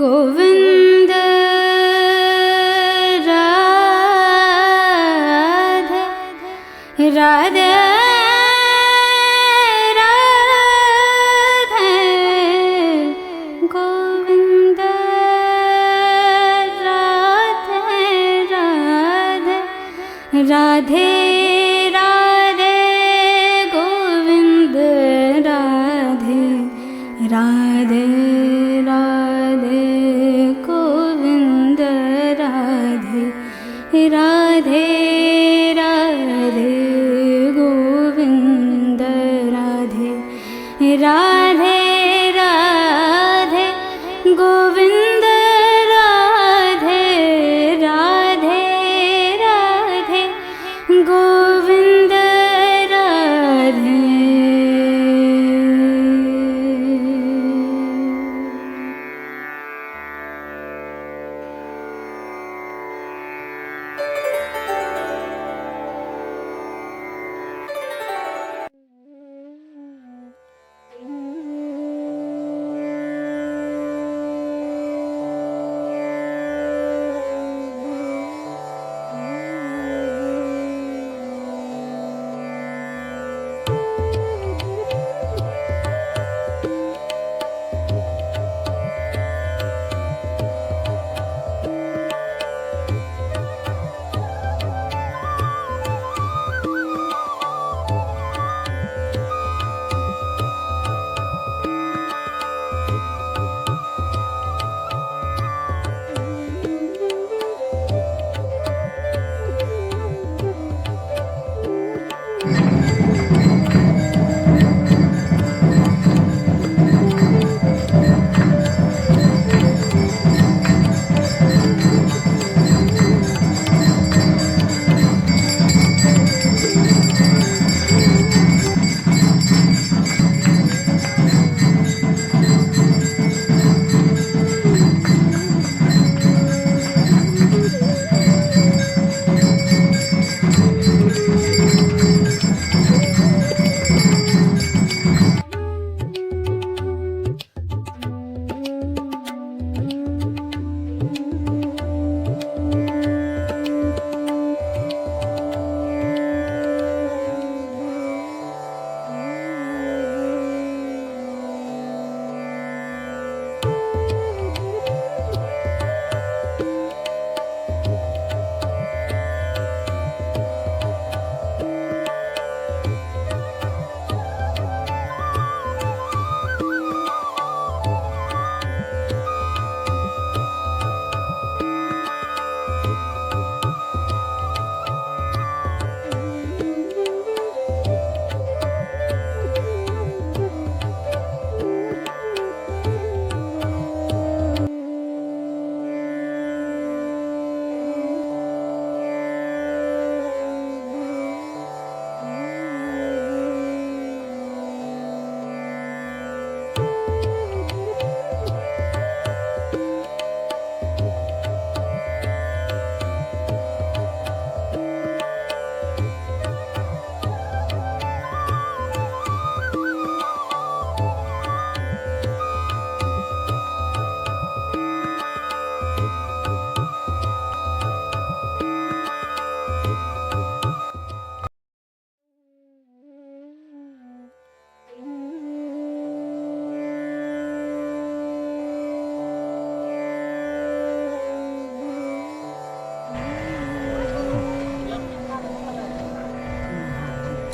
गोविन्द राधे राधे राधे गोविन्द राधे राधे राधे राधे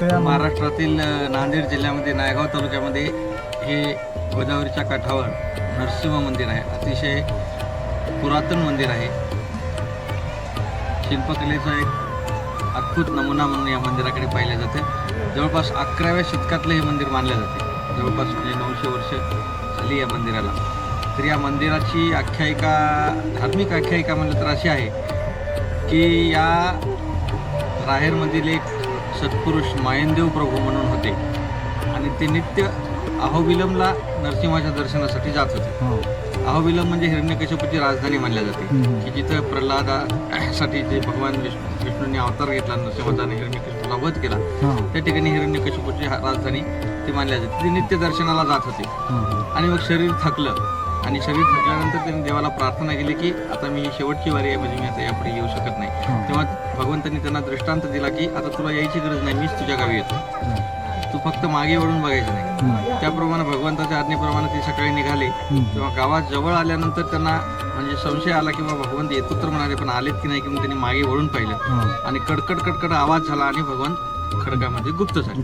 महाराष्ट्रातील नांदेड जिल्ह्यामध्ये नायगाव तालुक्यामध्ये हे गोदावरीच्या काठावर नरसिंह मंदिर आहे. अतिशय पुरातन मंदिर आहे. शिल्पकलेचा एक अद्भुत नमुना म्हणून या मंदिराकडे पाहिले जाते. जवळपास अकराव्या शतकातलं हे मंदिर मानले जाते. जवळपास म्हणजे नऊशे वर्ष झाली या मंदिराला. तर या मंदिराची आख्यायिका धार्मिक आख्यायिका म्हणलं तर अशी आहे की या राहेरमधील एक सत्पुरुष मायनदेव प्रभू म्हणून होते. आणि ते नित्य अहोबिलमला नरसिंहाच्या दर्शनासाठी जात होते. अहोबिलम म्हणजे हिरण्यकश्यपूची राजधानी मानल्या जाते. की जिथं प्रल्हादासाठी जे भगवान विष्णू विष्णूंनी अवतार घेतला नरसिंहाचा हिरण्यकश्यपूला वध केला त्या ठिकाणी हिरण्यकश्यपूची हा- राजधानी ती मानल्या जाते. ती नित्य दर्शनाला जात होते. आणि मग शरीर थकलं. आणि शरीर थकल्यानंतर त्यांनी देवाला प्रार्थना केली की आता मी शेवटची वारी आहे म्हणजे मी आता यापुढे येऊ शकत नाही. तेव्हा भगवंतांनी त्यांना दृष्टांत दिला की आता तुला यायची गरज नाही मीच तुझ्या गावी येतो. तू फक्त मागे वळून बघायचं नाही. त्याप्रमाणे भगवंताच्या आज्ञेप्रमाणे ते सकाळी निघाले. तेव्हा गावात जवळ आल्यानंतर त्यांना म्हणजे संशय आला की बाबा भगवंत येतो तर म्हणाले पण आलेत की नाही की त्यांनी मागे वळून पाहिलं. आणि कडकड कडकड आवाज झाला आणि भगवंत खडकामध्ये गुप्त झाले.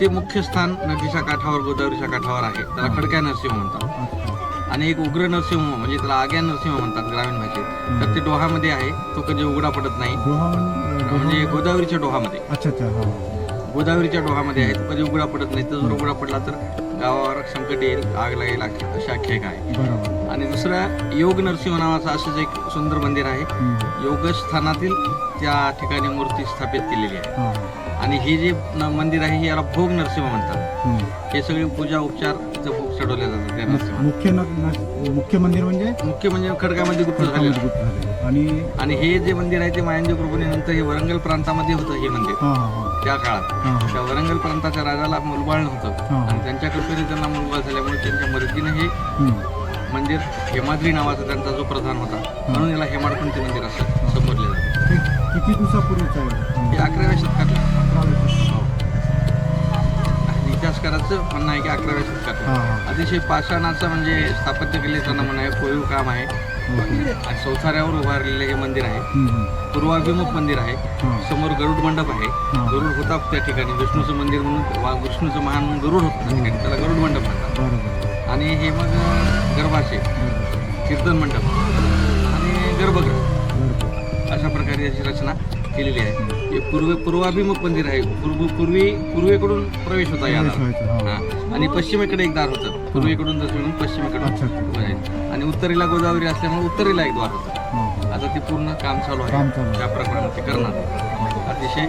ते मुख्य स्थान नदीच्या काठावर गोदावरीच्या काठावर आहे त्याला खडक्या नरसिंह म्हणतात. आणि एक उग्र नरसिंह म्हणजे त्याला आग्या नरसिंह म्हणतात ग्रामीण भाषेत. तर ते डोहामध्ये आहे. तो कधी उघडा पडत नाही. म्हणजे गोदावरीच्या डोहामध्ये. अच्छा अच्छा हां गोदावरीच्या डोहामध्ये आहे. तो कधी उघडा पडत नाही. तर जर उघडा पडला तर गावावर संकट येईल? आग लागेल अशी आख्यायिका आहे. आणि दुसरं योग नरसिंह नावाचं असंच एक सुंदर मंदिर आहे. योगस्थानातील त्या ठिकाणी मूर्ती स्थापित केलेली आहे. आणि हे जे न- मंदिर आहे हे याला भोग नरसिंह म्हणतात. हे सगळे पूजा उपचार भोग चढवले जातात मुख्य मुख्य मंदिर म्हणजे? मुख्य म्हणजे खडकामध्ये गुप्त झालेलं. आणि आणि हे जे मंदिर आहे ते मायंदी कृपणेनंतर हे वरंगल प्रांतामध्ये होतं हे मंदिर. त्या काळात. त्या वरंगल प्रांताच्या राजाला मुलबाळ नव्हतं. आणि त्यांच्या कृपेने त्यांना मुलबाळ झाल्यामुळे त्यांच्या मदतीने हे. मंदिर हेमाद्री नावाचा त्यांचा जो प्रधान होता म्हणून याला हेमाडपंथी मंदिर असं संबोधले जाते. किती दिवसापूर्वीचं आहे? हे अकराव्या शतकातलं. इतिहासकाराचं म्हणणं आहे की अकराव्या शतकातलं हां अतिशय पाषाणाचं म्हणजे स्थापत्य कलेचं नमूना आहे. कोरीव काम आहे. आणि चौथाऱ्यावर उभारलेलं हे मंदिर आहे. हम्म. पूर्वाभिमुख मंदिर आहे. हां. समोर गरुड मंडप आहे. हां. गरुड होता त्या ठिकाणी. विष्णूचं मंदिर म्हणून वा- विष्णूचं महान म्हणून गरुड होतं त्या ठिकाणी. त्याला गरुड मंडप म्हणतात. बरोबर. आणि हे मग अं, गर्भाशय कीर्तन मंडप. आणि गर्भगृह. बरोबर. अशा प्रकारे याची रचना केलेली आहे. हे पूर्व पूर्वाभिमुख मंदिर आहे. पूर्व पूर्वी पूर्वेकडून प्रवेश होता या हा. हा. आणि पश्चिमेकडे एक दार होतं. पूर्वेकडून पश्चिमेकडून अच्छा, अच्छा. उभं आहे. आणि उत्तरेला गोदावरी असल्यामुळे उत्तरेला एक द्वार होतं. हां आता ते पूर्ण काम चालू आहे. काम चालू आहे. त्या प्रमाणात ते करणार. अतिशय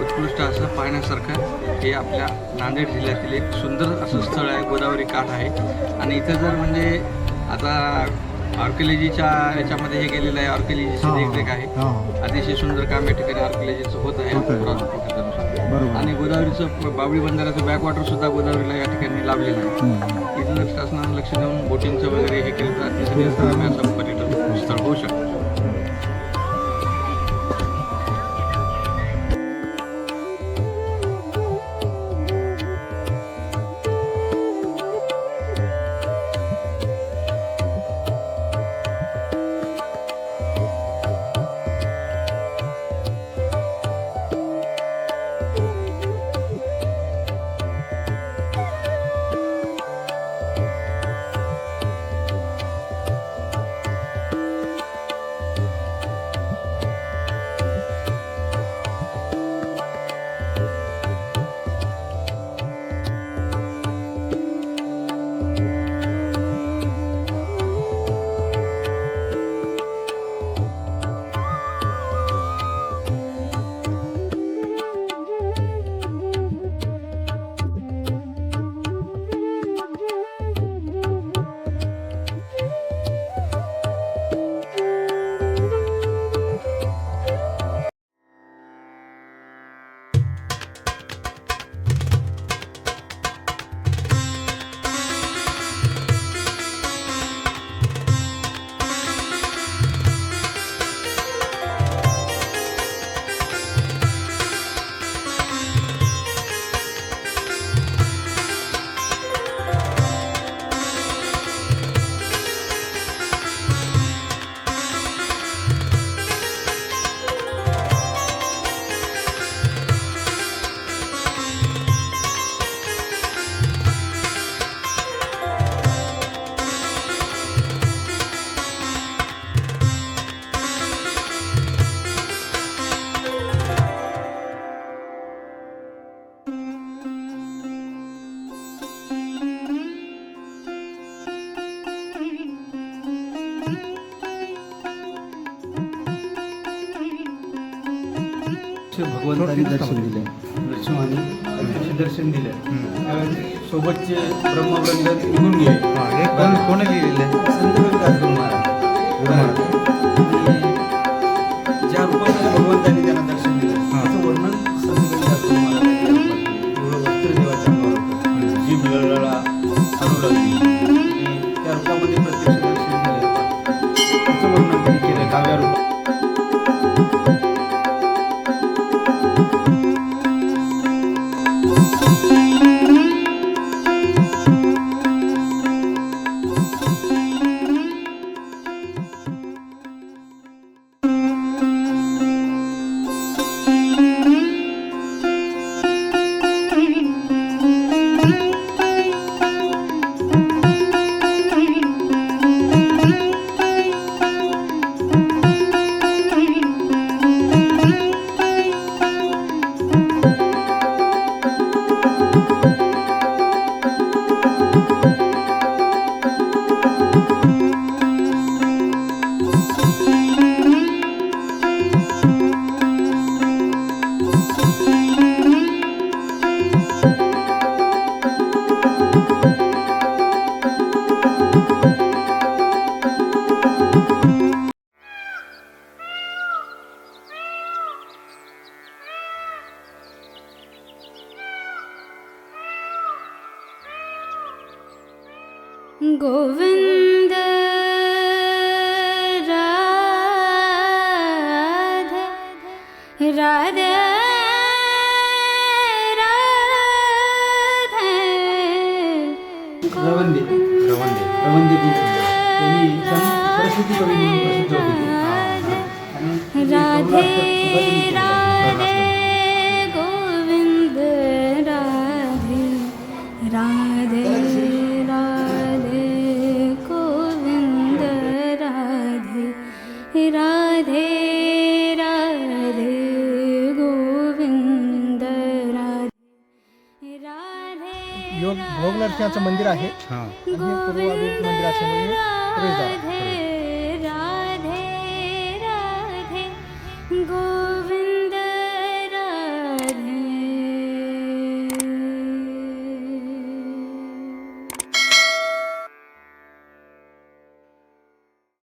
उत्कृष्ट असं पाहण्यासारखं हे आपल्या नांदेड जिल्ह्यातील एक सुंदर असं स्थळ आहे. गोदावरी काठ आहे. आणि इथं जर म्हणजे आता आर्किओलॉजीच्या याच्यामध्ये हे गेलेलं आहे आर्किओलॉजीची हां देखरेख आहे. हां. अतिशय सुंदर काम या ठिकाणी आर्किओलॉजीचं होत आहे. होत आहे. पुरातत्व खात्यानुसार. बरोबर. आणि गोदावरीचं बावळी बंधाऱ्याचं बॅकवॉटर सुद्धा गोदावरीला या ठिकाणी लाभलेलं आहे. हम्म. शासनानं लक्ष देऊन बोटिंगचं वगैरे हे केलं तर अतिशय निसर्गरम्य असं पर्यटन स्थळ होऊ शकतं. भगवंतांनी दर्शन दिले. असे दर्शन दिले. सोबतचे ब्रह्मवृंद निघून गेले कोण लिहिलेलं? आहे संत रविदास गुरु महाराज आणि ज्या रूपामध्ये भगवंतांनी त्यांना दर्शन दिलं त्याचं वर्णन संत गुरु. एवढं वस्त्र देवाच्या गोविन्द राधे राधे राधे रवंदे रवंदे रवंदे गोविंद त्यांनी सन सरस्वती कवी म्हणून प्रसिद्ध होते ते. आणि राधे ते राधे योग भोग नरसिंहाचं मंदिर आहे. हां. आणि हे पूर्व मंदिर असल्यामुळे हे प्रवेशद्वार. आहे.